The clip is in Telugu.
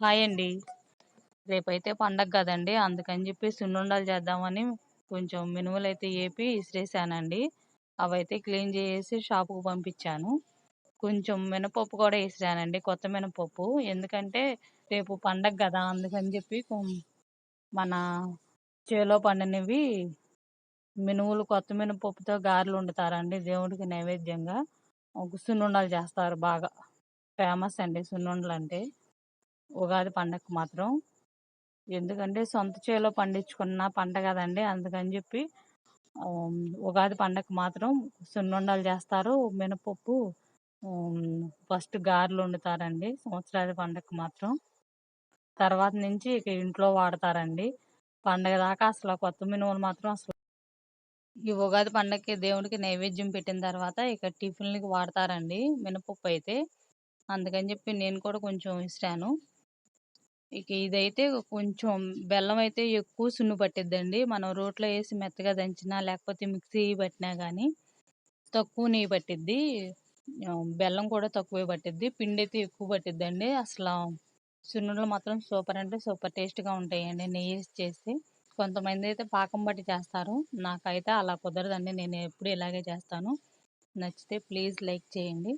హాయ్ అండి రేపైతే పండగ కదండి అందుకని చెప్పి సున్నుండలు చేద్దామని కొంచెం మినుములు అయితే ఏపి ఇసిరేసానండి. అవైతే క్లీన్ చేసి షాపుకు పంపించాను. కొంచెం మినపప్పు కూడా వేసిరానండి కొత్త మినపప్పు. ఎందుకంటే రేపు పండగ కదా అందుకని చెప్పి కొం- మన చేలో పండినవి మినుములు కొత్త మినపప్పుతో గారెలు వండుతారండి దేవుడికి నైవేద్యంగా. ఒక సున్నుండలు చేస్తారు బాగా. ఫేమస్ అండి సున్నుండలు అంటే ఉగాది పండగకి మాత్రం. ఎందుకంటే సొంత చేలో పండించుకున్న పంట కదండి అందుకని చెప్పి ఉగాది పండగకి మాత్రం సున్నుండలు చేస్తారు మినపప్పు ఫస్ట్ గారెలు వండుతారండి సంవత్సరాది పండగకి మాత్రం. తర్వాత నుంచి ఇక ఇంట్లో వాడతారండి. పండగ దాకా అసలు కొత్త మినుములు మాత్రం అసలు ఈ ఉగాది పండగకి దేవుడికి నైవేద్యం పెట్టిన తర్వాత ఇక టిఫిన్లకి వాడతారండి మినపప్పు అయితే. అందుకని చెప్పి నేను కూడా కొంచెం ఇస్తాను. ఇక ఇదైతే కొంచెం బెల్లం అయితే ఎక్కువ సున్ను పట్టిద్దండి. మనం రోట్లో వేసి మెత్తగా దంచినా లేకపోతే మిక్సీ పట్టినా కానీ తక్కువ నెయ్యి పట్టిద్ది. బెల్లం కూడా తక్కువే పట్టిద్ది. పిండి అయితే ఎక్కువ పట్టిద్దండి. అసలు సున్నులు మాత్రం సూపర్ అంటే సూపర్ టేస్ట్గా ఉంటాయండి నెయ్యి చేసి చేస్తే. కొంతమంది అయితే పాకం బట్టి చేస్తారు. నాకైతే అలా కుదరదండి. నేను ఎప్పుడు ఇలాగే చేస్తాను. నచ్చితే ప్లీజ్ లైక్ చేయండి.